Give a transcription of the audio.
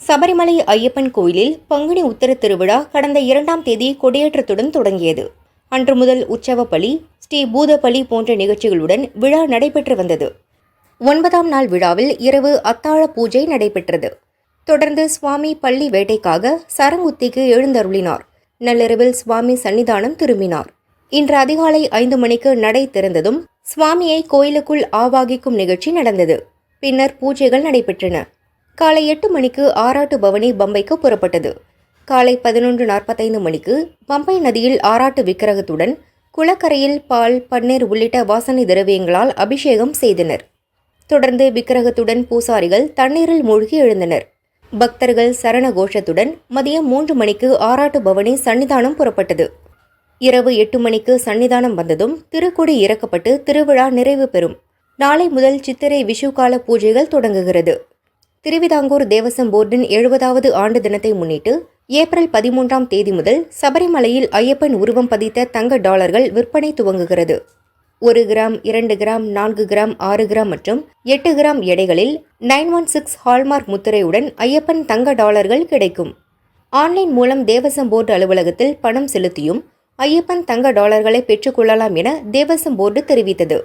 சபரிமலை ஐயப்பன் கோயிலில் பங்குனி உத்தர திருவிழா கடந்த இரண்டாம் தேதி கொடியேற்றத்துடன் தொடங்கியது. அன்று முதல் உற்சவ பலி ஸ்ரீ பூதபலி போன்ற நிகழ்ச்சிகளுடன் விழா நடைபெற்று வந்தது. ஒன்பதாம் நாள் விழாவில் இரவு அத்தாழ பூஜை நடைபெற்றது. தொடர்ந்து சுவாமி பள்ளி வேட்டைக்காக சரங்குத்திக்கு எழுந்தருளினார். நள்ளிரவில் சுவாமி சன்னிதானம் திரும்பினார். இன்று அதிகாலை ஐந்து மணிக்கு நடை திறந்ததும் சுவாமியை கோயிலுக்குள் ஆவாகிக்கும் நிகழ்ச்சி நடந்தது. பின்னர் பூஜைகள் நடைபெற்றன. காலை எட்டு மணிக்கு ஆராட்டு பவனி பம்பைக்கு புறப்பட்டது. காலை பதினொன்று நாற்பத்தைந்து மணிக்கு பம்பை நதியில் ஆராட்டு விக்கிரகத்துடன் குளக்கரையில் பால் பன்னீர் உள்ளிட்ட வாசனை திரவியங்களால் அபிஷேகம் செய்தனர். தொடர்ந்து விக்கிரகத்துடன் பூசாரிகள் தண்ணீரில் மூழ்கி எழுந்தனர். பக்தர்கள் சரண கோஷத்துடன் மதியம் மூன்று மணிக்கு ஆராட்டு பவனி சன்னிதானம் புறப்பட்டது. இரவு எட்டு மணிக்கு சன்னிதானம் வந்ததும் திருக்குடி இறக்கப்பட்டு திருவிழா நிறைவு பெறும். நாளை முதல் சித்திரை விஷுகால பூஜைகள் தொடங்குகிறது. திருவிதாங்கூர் தேவசம் போர்டின் எழுபதாவது ஆண்டு தினத்தை முன்னிட்டு ஏப்ரல் பதிமூன்றாம் தேதி முதல் சபரிமலையில் ஐயப்பன் உருவம் பதித்த தங்க டாலர்கள் விற்பனை துவங்குகிறது. ஒரு கிராம் இரண்டு கிராம் நான்கு கிராம் ஆறு கிராம் மற்றும் எட்டு கிராம் எடைகளில் நைன் ஒன் சிக்ஸ் ஹால்மார்க் முத்திரையுடன் ஐயப்பன் தங்க டாலர்கள் கிடைக்கும். ஆன்லைன் மூலம் தேவசம் போர்டு அலுவலகத்தில் பணம் செலுத்தியும் ஐயப்பன் தங்க டாலர்களை பெற்றுக்கொள்ளலாம் என தேவசம் போர்டு தெரிவித்தது.